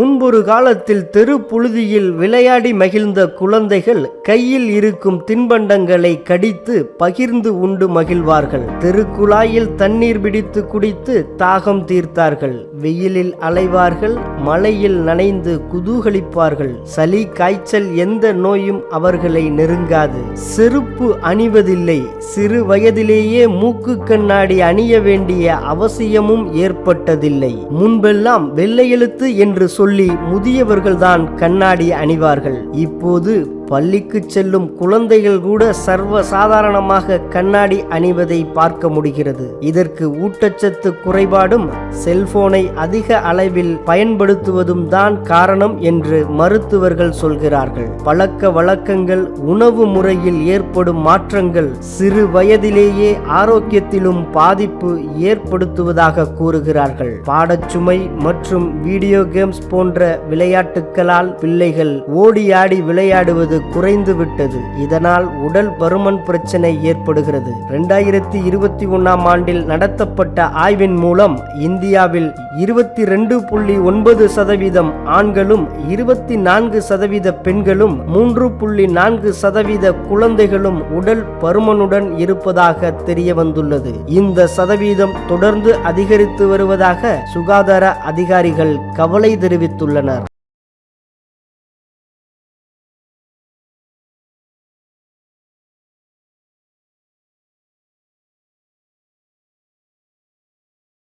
முன்பொரு காலத்தில் தெரு புழுதியில் விளையாடி மகிழ்ந்த குழந்தைகள் கையில் இருக்கும் தின்பண்டங்களை கடித்து பகிர்ந்து உண்டு மகிழ்வார்கள். தெருக்குழாயில் தண்ணீர் பிடித்து குடித்து தாகம் தீர்த்தார்கள். வெயிலில் அலைவார்கள் மழையில் நனைந்து குதூகலிப்பார்கள். சளி காய்ச்சல் எந்த நோயும் அவர்களை நெருங்காது. செருப்பு அணிவதில்லை சிறு வயதிலேயே மூக்கு கண்ணாடி அணிய வேண்டிய அவசியமும் ஏற்பட்டதில்லை. முன்பெல்லாம் வெள்ளை எழுத்து என்று சொல்லி முதியவர்கள்தான் கண்ணாடி அணிவார்கள். இப்போது பள்ளிக்கு செல்லும் குழந்தைகள் கூட சர்வ சாதாரணமாக கண்ணாடி அணிவதை பார்க்க முடிகிறது. இதற்கு ஊட்டச்சத்து குறைபாடும் செல்போனை அதிக அளவில் பயன்படுத்துவதும் தான் காரணம் என்று மருத்துவர்கள் சொல்கிறார்கள். பழக்க வழக்கங்கள் உணவு முறையில் ஏற்படும் மாற்றங்கள் சிறு வயதிலேயே ஆரோக்கியத்திலும் பாதிப்பு ஏற்படுத்துவதாக கூறுகிறார்கள். பாடச்சுமை மற்றும் வீடியோ கேம்ஸ் போன்ற விளையாட்டுகளால் பிள்ளைகள் ஓடி ஆடி விளையாடுவது குறைந்து விட்டது. இதனால் உடல் பருமன் பிரச்சனை ஏற்படுகிறது. இரண்டாயிரத்தி இருபத்தி ஒன்னாம் ஆண்டில் நடத்தப்பட்ட ஆய்வின் மூலம் இந்தியாவில் இருபத்தி ரெண்டு புள்ளி ஒன்பது சதவீதம் ஆண்களும் இருபத்தி நான்கு சதவீத பெண்களும் மூன்று புள்ளி நான்கு சதவீத குழந்தைகளும் உடல் பருமனுடன் இருப்பதாக தெரிய வந்துள்ளது இந்த சதவீதம் தொடர்ந்து அதிகரித்து வருவதாக சுகாதார அதிகாரிகள் கவலை தெரிவித்துள்ளனர்.